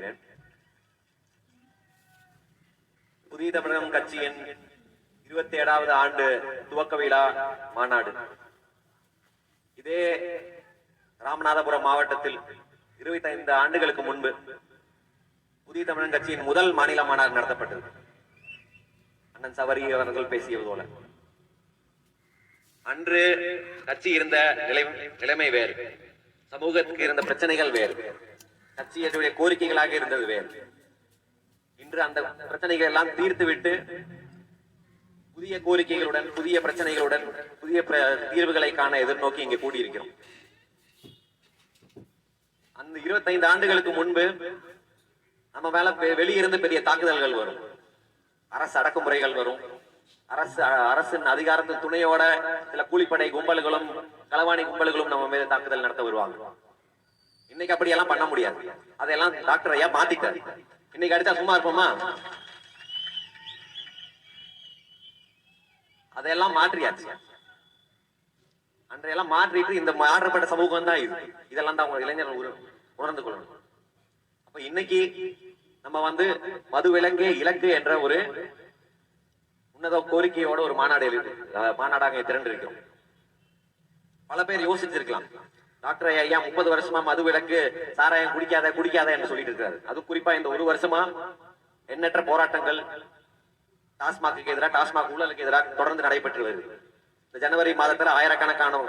நினைக்கிறேன். புதிய தமிழகம் கட்சியின் இருபத்தி ஏழாவது ஆண்டு துவக்க விழா மாநாடு. இதே ராமநாதபுரம் மாவட்டத்தில் இருபத்தி ஐந்து ஆண்டுகளுக்கு முன்பு புதிய தமிழன் கட்சியின் முதல் மாநில மாநாடு நடத்தப்பட்டது. அண்ணன் சவரி அவர்கள் பேசியது போல. அன்று கட்சி இருந்த நிலை நிலைமை வேறு. சமூகத்துக்கு இருந்த பிரச்சனைகள் வேறு. கட்சியினுடைய கோரிக்கைகளாக இருந்தது வேறு. இன்று அந்த பிரச்சனைகள் எல்லாம் தீர்த்துவிட்டு புதிய கோரிக்கைகளுடன் புதிய பிரச்சனைகளுடன் புதிய பிர- தீர்வுகளை காண எதிர்நோக்கி இங்கு கூடியிருக்கிறோம். அந்த இருபத்தைந்து ஆண்டுகளுக்கு முன்பு நம்ம மேல பெ- வெளியிருந்து பெரிய தாக்குதல்கள் வரும். அரசு அடக்குமுறைகள் வரும். அரசு அரசின் அதிகாரத்தின் துணையோட சில கூலிப்படை கும்பல்களும் களவாணி கும்பல்களும் நம்ம மீது தாக்குதல் நடத்த வருவாங்க. இன்னைக்கு அப்படி எல்லாம் பண்ண முடியாது. அதெல்லாம் டாக்டர் ஐயா மாத்திட்டாரு. இன்னைக்கு அடிச்சா சும்மா இருப்போமா? அதையெல்லாம் மாற்றியாச்சு. அன்றையெல்லாம் மாற்றிட்டு இந்த மாற்றப்பட்ட சமூகம் தான் இது. இதெல்லாம் தான் அவங்க இளைஞர்கள் உணர்- உணர்ந்து கொள்ளணும். அப்ப இன்னைக்கு நம்ம வந்து மது விலங்கு இலக்கு என்ற ஒரு உன்னத கோரிக்கையோட ஒரு மாநாடு இருக்கு மாநாடாக திரண்டு இருக்கிறோம் பல பேர் யோசிச்சிருக்கலாம். டாக்டர் ஐயா முப்பது வருஷமா மது விலக்கு சாராயம் குடிக்காத குடிக்காத என்று சொல்லிட்டு இருக்காரு. அது குறிப்பா இந்த ஒரு வருஷமா எண்ணற்ற போராட்டங்கள் டாஸ்மாக்கு எதிராக டாஸ்மாக் ஊழலுக்கு எதிராக தொடர்ந்து நடைபெற்று வருது. இந்த ஜனவரி மாதத்துல ஆயிரக்கணக்கான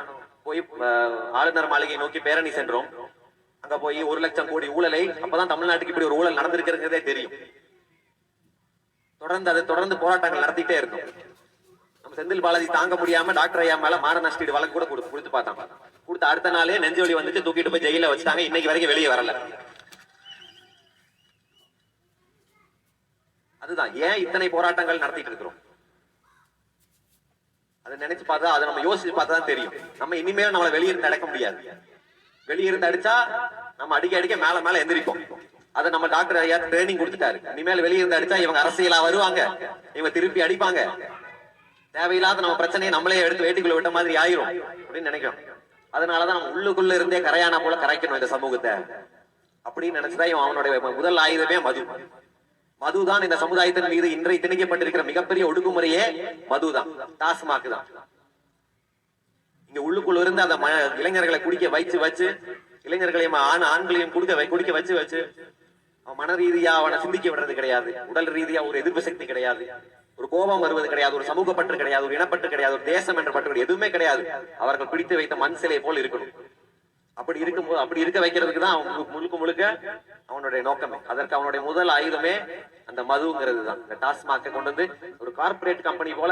போய் ஆளுநர் மாளிகை நோக்கி பேரணி சென்றோம். அங்க போய் ஒரு லட்சம் கோடி ஊழலை அப்பதான் தமிழ்நாட்டுக்கு இப்படி ஒரு ஊழல் நடந்திருக்கிறதே தெரியும். தொடர்ந்து அது தொடர்ந்து போராட்டங்கள் நடத்திட்டே இருக்கும் செந்தில் பாலாஜி தாங்க முடியாம டாக்டர் ஐயா மேல மான நஷ்டீடு வழக்கு கூட கொடுத்து கொடுத்து பார்த்தாங்க கொடுத்த அடுத்த நாளே நெஞ்சு வலி வந்துட்டு தூக்கிட்டு போய் ஜெயில வச்சுட்டாங்க. இன்னைக்கு வரைக்கும் வெளியே வரல. அதுதான். ஏன் இத்தனை போராட்டங்கள் நடத்திட்டு இருக்கிறோம்? அதை நினைச்சு பார்த்தா அதை நம்ம யோசிச்சு பார்த்தா தான் தெரியும். நம்ம இனிமேல் நம்மளை வெளியிருந்து அடக்க முடியாது. வெளியிருந்து அடிச்சா நம்ம அடிக்க அடிக்க மேல மேல எந்திரிப்போம். அதை நம்ம டாக்டர் ஐயா ட்ரைனிங் கொடுத்துட்டாரு. இனிமேல் வெளியிருந்து அடிச்சா இவங்க அரசியலா வருவாங்க. இவங்க திருப்பி அடிப்பாங்க. தேவையில்லாத நம்ம பிரச்சனையை நம்மளே எடுத்து வேட்டிக்குள்ள விட்ட மாதிரி ஆயிரும் அப்படின்னு நினைக்கிறோம். அதனாலதான் நம்ம உள்ளுக்குள்ள இருந்தே கரையானா போல கரைக்கணும் இந்த சமூகத்தை. அப்படின்னு நினைச்சுதான் இவன் அவனுடைய முதல் ஆயுதமே மது. மதுதான் இந்த சமுதாயத்தின் மீது இன்றை திணிக்கப்பட்டிருக்கிற மிகப்பெரிய ஒடுக்குமுறையே மதுதான் டாஸ்மாக் தான் இங்க உள்ளுக்குள்ள இருந்து அந்த ம- இளைஞர்களை குடிக்க வச்சு வச்சு இளைஞர்களையும் ஆண் ஆண்களையும் குடிக்க வை- குடிக்க வச்சு வச்சு அவன் மன ரீதியா அவனை சிந்திக்க விடுறது கிடையாது. உடல் ரீதியா ஒரு எதிர்ப்பு சக்தி கிடையாது. ஒரு கோபம் வருவது கிடையாது ஒரு சமூக பற்று கிடையாது ஒரு இனப்பற்று கிடையாது ஒரு தேசம் என்ற பற்று எதுவுமே கிடையாது. அவர்கள் பிடித்து வைத்த மண் சிலை போல் இருக்கணும். அப்படி இருக்கும்போது அப்படி இருக்க வைக்கிறதுக்கு தான் அவன் முழுக்க முழுக்க அவனுடைய நோக்கமே. அதற்கு அவனுடைய முதல் ஆயுதமே அந்த மதுங்கிறது தான். இந்த டாஸ்மாக கொண்டு வந்து ஒரு கார்ப்பரேட் கம்பெனி போல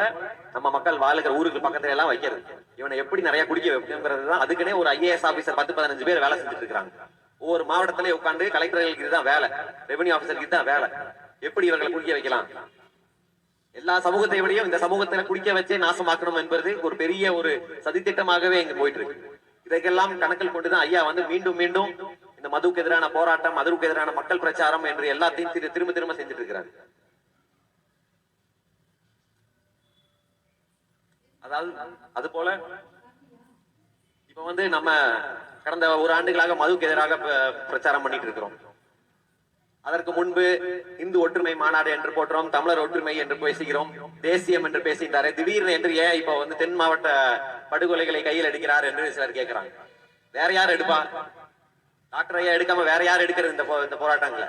நம்ம மக்கள் வாழுகிற ஊருக்கு பக்கத்துல எல்லாம் வைக்கிறது. இவனை எப்படி நிறைய குடிக்க வைக்கிறது தான் அதுக்குன்னே ஒரு ஐஏஎஸ் ஆபீசர் பத்து பதினஞ்சு பேர் வேலை செஞ்சுட்டு இருக்காங்க. ஒவ்வொரு மாவட்டத்திலே உட்காந்து கலெக்டர்களுக்கு இதுதான் வேலை. ரெவன்யூ ஆபீசருக்கு இதுதான் வேலை. எப்படி இவர்களை குடிக்க வைக்கலாம்? எல்லா சமூகத்தை விடையும் இந்த சமூகத்துல குடிக்க வச்சே நாசமாக்கணும் என்பது ஒரு பெரிய ஒரு சதித்திட்டமாகவே இங்க போயிட்டு இருக்கு இதையெல்லாம் கணக்கில் கொண்டுதான் ஐயா வந்து மீண்டும் மீண்டும் இந்த மதுவுக்கு எதிரான போராட்டம் மதுவுக்கு எதிரான மக்கள் பிரச்சாரம் என்று எல்லாத்தையும் திரு- திரும்ப திரும்ப செஞ்சுட்டு இருக்கிறாங்க அதாவது அது போல இப்ப வந்து நம்ம கடந்த ஒரு ஆண்டுகளாக மதுவுக்கு எதிராக ப- பிரச்சாரம் பண்ணிட்டு இருக்கிறோம் அதற்கு முன்பு இந்து ஒற்றுமை மாநாடு என்று போற்றோம் தமிழர் ஒற்றுமை என்று பேசுகிறோம் தேசியம் என்று பேசுகிறாரு திடீர்னு என்று ஏன் இப்ப வந்து தென் மாவட்ட படுகொலைகளை கையில் எடுக்கிறார் என்று சிலர் கேட்கிறாங்க வேற யார் எடுப்பா? டாக்டர் ஐயா எடுக்காம வேற யார் எடுக்கிறது இந்த இந்த போராட்டங்களை?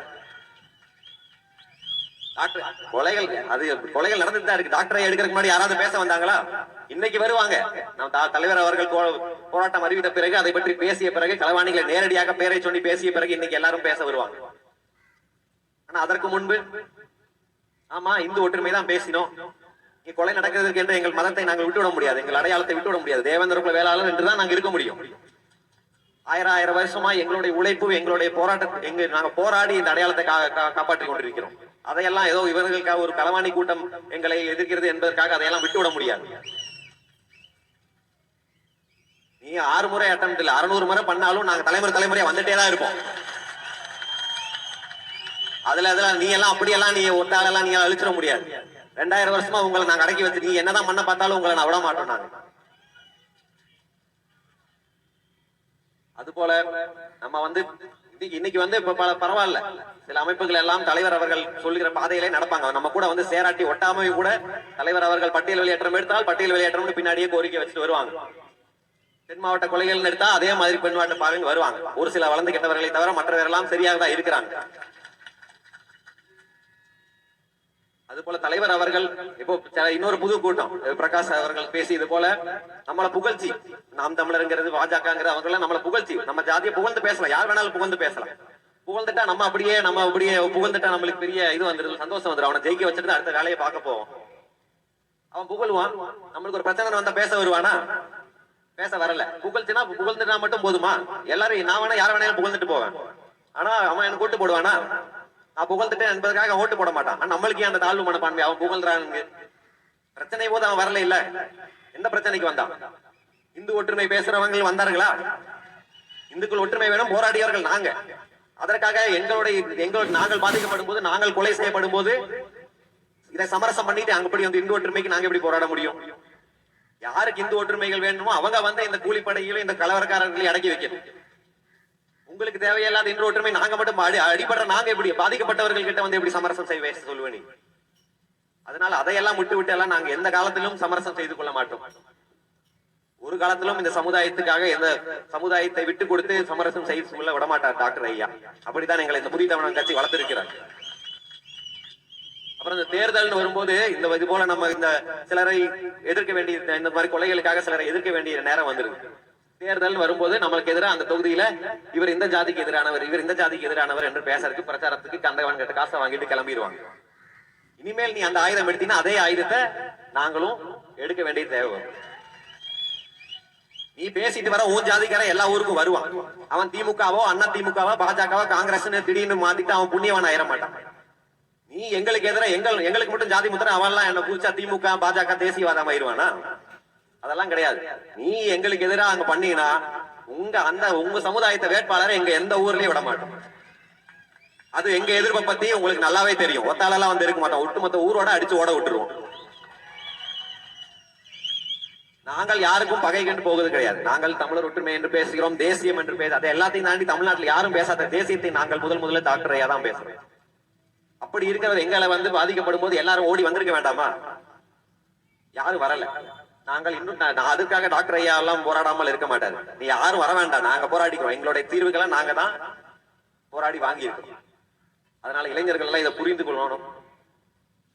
டாக்டர் கொலைகள் அது கொலைகள் நடந்துட்டு தான் இருக்கு. டாக்டர் ஐயா எடுக்கிறதுக்கு முன்னாடி யாராவது பேச வந்தாங்களா? இன்னைக்கு வருவாங்க. நம்ம தலைவர் அவர்கள் போராட்டம் அறிவித்த பிறகு அதை பற்றி பேசிய பிறகு களவாணிகளை நேரடியாக பேரை சொல்லி பேசிய பிறகு இன்னைக்கு எல்லாரும் பேச வருவாங்க. ஆனா அதற்கு முன்பு ஆமா இந்து ஒற்றுமை தான் பேசினோம். இங்க கொலை நடக்கிறதுக்கு என்று எங்கள் மதத்தை நாங்கள் விட்டு விட முடியாது. எங்கள் அடையாளத்தை விட்டு விட முடியாது. தேவேந்திர குல வேளாளர் என்றுதான் நாங்க இருக்க முடியும். ஆயிரம் ஆயிரம் வருஷமா எங்களுடைய உழைப்பு எங்களுடைய போராட்ட எங்க நாங்க போராடி இந்த அடையாளத்தை கா- காப்பாற்றிக் கொண்டிருக்கிறோம். அதையெல்லாம் ஏதோ இவர்களுக்காக ஒரு களவாணி கூட்டம் எங்களை எதிர்க்கிறது என்பதற்காக அதையெல்லாம் விட்டு விட முடியாது. நீ ஆறு முறை அட்டம் இல்லை. அறுநூறு முறை பண்ணாலும் நாங்க தலைமுறை தலைமுறையா வந்துட்டே தான் இருப்போம். அதுல அதுல நீ எல்லாம் அப்படியெல்லாம் நீ ஒட்டாளெல்லாம் நீங்க அழிச்சிட முடியாது. ரெண்டாயிரம் வருஷமா உங்களை நாங்க அடக்கி வச்சு நீ என்னதான் மண்ணை பார்த்தாலும் உங்களை நான் விட மாட்டோம் நாங்க அது போல நம்ம வந்து இன்னைக்கு இன்னைக்கு வந்து இப்ப பல பரவாயில்ல. சில அமைப்புகள் எல்லாம் தலைவர் அவர்கள் சொல்லுகிற பாதையிலே நடப்பாங்க. நம்ம கூட வந்து சேராட்டி ஒட்டாமை கூட தலைவர் அவர்கள் பட்டியல் வெளியேற்றம் எடுத்தால் பட்டியல் வெளியேற்றம்னு பின்னாடியே கோரிக்கை வச்சுட்டு வருவாங்க. தென் மாவட்ட கொலைகள் எடுத்தா அதே மாதிரி பெண் மாவட்ட பாருங்க வருவாங்க. ஒரு சில வளர்ந்து கெட்டவர்களை தவிர மற்றவரெல்லாம் சரியாக தான் இருக்கிறாங்க. அது போல தலைவர் அவர்கள் இப்போ இன்னொரு புது கூட்டம். பிரகாஷ் அவர்கள் பேசி இது போல நம்மள புகழ்ச்சி நாம் தமிழருங்கிறது பாஜகங்கிறது அவங்க எல்லாம் நம்மள புகழ்ச்சி. நம்ம ஜாதியை புகழ்ந்து பேசலாம். யார் வேணாலும் புகழ்ந்து பேசலாம். புகழ்ந்துட்டா நம்ம அப்படியே நம்ம அப்படியே புகழ்ந்துட்டா நம்மளுக்கு பெரிய இது வந்துருது சந்தோஷம் வந்துடும் அவனை ஜெயிக்க வச்சுட்டு அடுத்த வேலையை பார்க்க போவோம். அவன் புகழ்வான். நம்மளுக்கு ஒரு பிரச்சனை வந்தா பேச வருவானா? பேச வரல. புகழ்ச்சினா புகழ்ந்துட்டா மட்டும் போதுமா? எல்லாரும் நான் வேணா யார் வேணாலும் புகழ்ந்துட்டு போவேன். ஆனா அவன் எனக்கு கூட்டு போடுவானா? நான் புகழ்ந்துட்டேன் என்பதற்காக ஓட்டு போட மாட்டான். நம்மளுக்கு அந்த தாழ்வு மனப்பான்மை? அவன் புகழ்றானுங்க. பிரச்சனை போது அவன் வரல இல்ல. எந்த பிரச்சனைக்கு வந்தான்? இந்து ஒற்றுமை பேசுறவங்க வந்தார்களா? இந்துக்கள் ஒற்றுமை வேணும் போராடியவர்கள் நாங்க. அதற்காக எங்களுடைய எங்களுடைய நாங்கள் பாதிக்கப்படும் போது நாங்கள் கொலை செய்யப்படும் போது இதை சமரசம் பண்ணிட்டு அங்கப்படி வந்து இந்து ஒற்றுமைக்கு நாங்க எப்படி போராட முடியும்? யாருக்கு இந்து ஒற்றுமைகள் வேணுமோ அவங்க வந்து இந்த கூலிப்படையிலும் இந்த கலவரக்காரர்களையும் அடக்கி வைக்கணும். உங்களுக்கு தேவையில்லாத இந்து ஒற்றுமை நாங்க மட்டும் அடி அடிபடுற நாங்க எப்படி பாதிக்கப்பட்டவர்கள் கிட்ட வந்து எப்படி சமரசம் செய்வே சொல்லுவேன். அதனால அதையெல்லாம் விட்டு விட்டு எல்லாம் நாங்க எந்த காலத்திலும் சமரசம் செய்து கொள்ள மாட்டோம். ஒரு காலத்திலும் இந்த சமுதாயத்துக்காக எந்த சமுதாயத்தை விட்டு கொடுத்து சமரசம் செய்து கொள்ள விடமாட்டார் டாக்டர் ஐயா. அப்படித்தான் எங்களை இந்த புதிய தமிழன் கட்சி வளர்த்திருக்கிறார். அப்புறம் இந்த தேர்தல்னு வரும்போது இந்த இது போல நம்ம இந்த சிலரை எதிர்க்க வேண்டிய இந்த மாதிரி கொலைகளுக்காக சிலரை எதிர்க்க வேண்டிய நேரம் வந்துருது. தேர்தல் வரும்போது நம்மளுக்கு எதிராக அந்த தொகுதியில இவர் இந்த ஜாதிக்கு எதிரானவர் இவர் இந்த ஜாதிக்கு எதிரானவர் என்று பேசுறதுக்கு பிரச்சாரத்துக்கு கந்தவன் கிட்ட காசை வாங்கிட்டு கிளம்பிடுவாங்க. இனிமேல் நீ அந்த ஆயுதம் எடுத்தீங்கன்னா அதே ஆயுதத்தை நாங்களும் எடுக்க வேண்டிய தேவை. நீ பேசிட்டு வர உன் ஜாதிக்கார எல்லா ஊருக்கும் வருவான். அவன் திமுகவோ அண்ணா திமுகவோ பாஜகவோ காங்கிரஸ் திடீர்னு மாத்திட்டு அவன் புண்ணியவன் ஆயிட மாட்டான். நீ எங்களுக்கு எதிராக எங்கள் எங்களுக்கு மட்டும் ஜாதி முத்துறேன் அவன் எல்லாம் என்ன புடிச்சா திமுக பாஜக தேசியவாதம் ஆயிடுவானா அதெல்லாம் கிடையாது. நீ எங்களுக்கு எதிராக அங்க பண்ணீங்கன்னா உங்க அந்த உங்க சமுதாயத்தை வேட்பாளரை எங்க எந்த ஊர்லயும் விட மாட்டோம். அது எங்க எதிர்ப்பை பத்தி உங்களுக்கு நல்லாவே தெரியும். ஒத்தாலெல்லாம் வந்து இருக்க மாட்டோம். ஒட்டுமொத்த ஊரோட அடிச்சு ஓட விட்டுருவோம். நாங்கள் யாருக்கும் பகை கண்டு போவது கிடையாது. நாங்கள் தமிழர் ஒற்றுமை என்று பேசுகிறோம் தேசியம் என்று பேச அதை எல்லாத்தையும் தாண்டி தமிழ்நாட்டில் யாரும் பேசாத தேசியத்தை நாங்கள் முதல் முதல்ல டாக்டர் ஐயா தான் பேசுறோம். அப்படி இருக்கிறவர் எங்களை வந்து பாதிக்கப்படும் போது எல்லாரும் ஓடி வந்திருக்க வேண்டாமா? யாரும் வரல. நாங்கள் இன்னும் நான் நான் அதுக்காக டாக்டர் ஐயா எல்லாம் போராடாமல் இருக்க மாட்டாரு. நீ யாரும் வர வேண்டாம். நாங்க போராடிக்கிறோம். எங்களுடைய தீர்வுகளை நாங்க தான் போராடி வாங்கியிருக்கோம். அதனால இளைஞர்கள் எல்லாம் இதை புரிந்து கொள்ளணும்.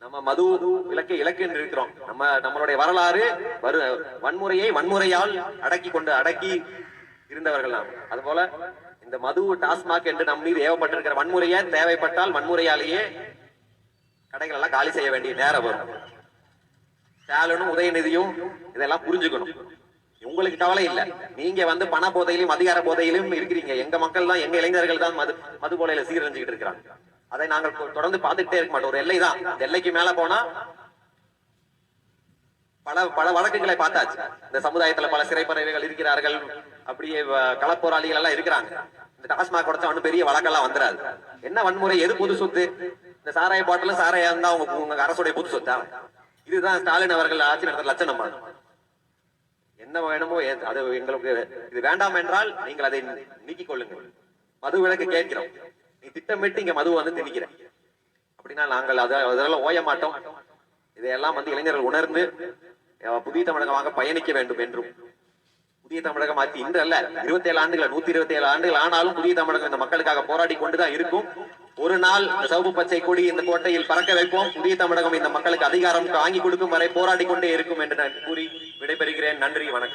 நம்ம மது விலக்கு இலக்கு என்று இருக்கிறோம். நம்ம நம்மளுடைய வரலாறு வரு வன்முறையை வன்முறையால் அடக்கி கொண்டு அடக்கி இருந்தவர்கள் நாம். அதுபோல இந்த மது டாஸ்மாக் என்று நம் மீது ஏவப்பட்டிருக்கிற வன்முறையை தேவைப்பட்டால் வன்முறையாலேயே கடைகள் எல்லாம் காலி செய்ய வேண்டிய நேரம் வரும். ஸ்டாலினும் உதயநிதியும் இதெல்லாம் புரிஞ்சுக்கணும். உங்களுக்கு கவலை இல்ல. நீங்க வந்து பண போதையிலும் அதிகார போதையிலும் இருக்கிறீங்க. எங்க மக்கள் தான் எங்க இளைஞர்கள் தான் மது மது போலையில சீரழிஞ்சுக்கிட்டு இருக்கிறாங்க. அதை நாங்கள் தொடர்ந்து பார்த்துக்கிட்டே இருக்க மாட்டோம். ஒரு எல்லை தான். அந்த எல்லைக்கு மேல போனா பல பல வழக்குகளை பார்த்தாச்சு. இந்த சமுதாயத்துல பல சிறைப்பறவைகள் இருக்கிறார்கள். அப்படியே களப்போராளிகள் எல்லாம் இருக்கிறாங்க. இந்த டாஸ்மாக் உடச்சா ஒன்றும் பெரிய வழக்கெல்லாம் வந்துடாது என்ன வன்முறை? எது புது சொத்து? இந்த சாராய பாட்டிலும் சாராயம் இருந்தா உங்க உங்க அரசுடைய புது சொத்தா? இதுதான் ஸ்டாலின் அவர்கள் ஆட்சி நடத்த லட்சணமா. என்ன வேணுமோ அது எங்களுக்கு இது வேண்டாம் என்றால் நீங்கள் அதை நீக்கிக் கொள்ளுங்கள். மது விலக்கு கேட்கிறோம். நீ திட்டமிட்டு இங்க மது வந்து திணிக்கிற. அப்படின்னா நாங்கள் அதை அதெல்லாம் ஓய மாட்டோம். இதையெல்லாம் வந்து இளைஞர்கள் உணர்ந்து புதிய தமிழகமாக பயணிக்க வேண்டும் என்றும். புதிய தமிழகம் ஆட்சி இன்று அல்ல இருபத்தி ஏழு ஆண்டுகள் நூத்தி இருபத்தி ஏழு ஆண்டுகள் ஆனாலும் புதிய தமிழகம் இந்த மக்களுக்காக போராடி கொண்டுதான் இருக்கும். ஒரு நாள் இந்த பச்சை கொடி இந்த கோட்டையில் பறக்க வைப்போம். புதிய தமிழகம் இந்த மக்களுக்கு அதிகாரம் வாங்கி கொடுக்கும் வரை போராடி கொண்டே இருக்கும் என்று நான் கூறி விடைபெறுகிறேன். நன்றி வணக்கம்.